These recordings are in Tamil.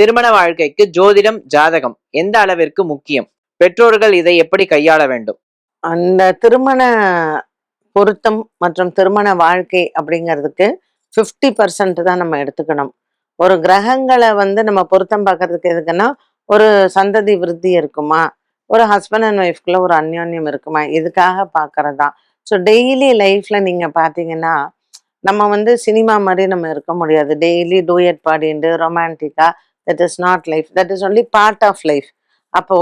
திருமண வாழ்க்கைக்கு ஜோதிடம் ஜாதகம் எந்த அளவிற்கு முக்கியம்? பெற்றோர்கள் இதை எப்படி கையாள வேண்டும்? அந்த திருமண பொருத்தம் மற்றும் திருமண வாழ்க்கை அப்படிங்கிறதுக்கு ஃபிஃப்டி பர்சன்ட் தான் நம்ம எடுத்துக்கணும். ஒரு கிரகங்களை வந்து நம்ம பொருத்தம் பார்க்கறதுக்கு எதுக்குன்னா ஒரு சந்ததி விருத்தி இருக்குமா? ஒரு ஹஸ்பண்ட் அண்ட் ஒய்ஃப்குள்ள ஒரு அந்யோன்யம் இருக்குமா? இதுக்காக பார்க்கறது? தான் ஸோ டெய்லி லைஃப்ல நீங்க பார்த்தீங்கன்னா நம்ம வந்து சினிமா மாதிரி நம்ம இருக்க முடியாது. டெய்லி டூயட் பாடிண்டு ரொமான்டிக்கா that is not life that is only part of life அப்போ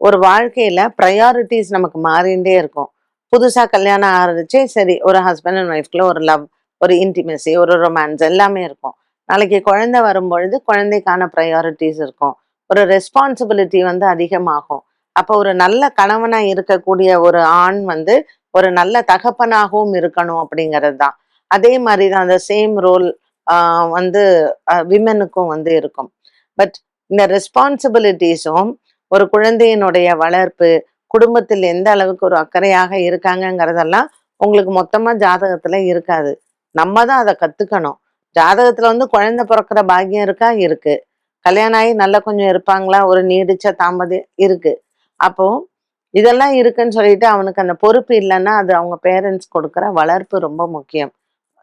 ஒரு வாழ்க்கையில ப்ரையாரிட்டிஸ் நமக்கு மாறிண்டே இருக்கும். புதுசா கல்யாணம் ஆரம்பிச்சு சரி ஒரு ஹஸ்பண்ட் அண்ட் ஒய்ஃப்குள்ள ஒரு லவ் ஒரு இன்டிமெசி ஒரு ரொமான்ஸ் எல்லாமே இருக்கும். நாளைக்கு குழந்தை வரும்பொழுது குழந்தைக்கான ப்ரையாரிட்டிஸ் இருக்கும். ஒரு ரெஸ்பான்சிபிலிட்டி வந்து அதிகமாகும். அப்போ ஒரு நல்ல கணவனாக இருக்கக்கூடிய ஒரு ஆண் வந்து ஒரு நல்ல தகப்பனாகவும் இருக்கணும் அப்படிங்கிறது தான். அதே மாதிரி தான் அந்த சேம் ரோல் வந்து விமனுக்கும் வந்து இருக்கும். பட் இந்த ரெஸ்பான்சிபிலிட்டிஸும் ஒரு குழந்தையினுடைய வளர்ப்பு குடும்பத்தில் எந்த அளவுக்கு ஒரு அக்கறையாக இருக்காங்கங்கிறதெல்லாம் உங்களுக்கு மொத்தமாக ஜாதகத்தில் இருக்காது. நம்ம தான் அதை கற்றுக்கணும் ஜாதகத்தில் வந்து குழந்தை பிறக்கிற பாக்கியம் இருக்கா? இருக்கு. கல்யாணம் ஆகி நல்லா கொஞ்சம் இருப்பாங்களா? ஒரு நீடிச்ச தாமதம் இருக்கு. அப்போ இதெல்லாம் இருக்குன்னு சொல்லிட்டு அவனுக்கு அந்த பொறுப்பு இல்லைன்னா அது அவங்க பேரண்ட்ஸ் கொடுக்குற வளர்ப்பு ரொம்ப முக்கியம்.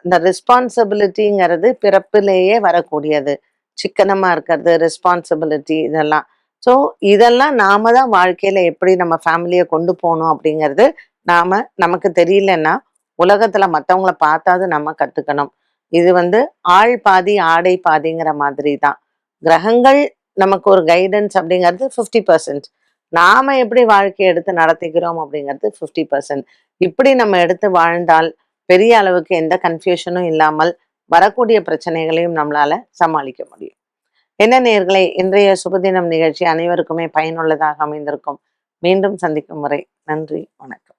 இந்த ரெஸ்பான்சிபிலிட்டிங்கிறது பிறப்பிலேயே வரக்கூடியது. சிக்கனமாக இருக்கிறது ரெஸ்பான்சிபிலிட்டி இதெல்லாம். ஸோ இதெல்லாம் நாம தான் வாழ்க்கையில எப்படி நம்ம ஃபேமிலியை கொண்டு போகணும் அப்படிங்கிறது நாம நமக்கு தெரியலன்னா உலகத்துல மற்றவங்கள பார்த்தாது நம்ம கற்றுக்கணும் இது வந்து ஆள் பாதி ஆடை பாதிங்கிற மாதிரி தான். கிரகங்கள் நமக்கு ஒரு கைடன்ஸ் அப்படிங்கிறது ஃபிஃப்டி பர்சன்ட் நாம எப்படி வாழ்க்கையை எடுத்து நடத்திக்கிறோம் அப்படிங்கிறது ஃபிஃப்டி பர்சன்ட் இப்படி நம்ம எடுத்து வாழ்ந்தால் பெரிய அளவுக்கு எந்த கன்ஃபியூஷனும் இல்லாமல் வரக்கூடிய பிரச்சனைகளையும் நம்மளால சமாளிக்க முடியும். என்ன நேர்களை இன்றைய சுபதினம் நிகழ்ச்சி அனைவருக்குமே பயனுள்ளதாக அமைந்திருக்கும். மீண்டும் சந்திக்கும் முறை. நன்றி வணக்கம்.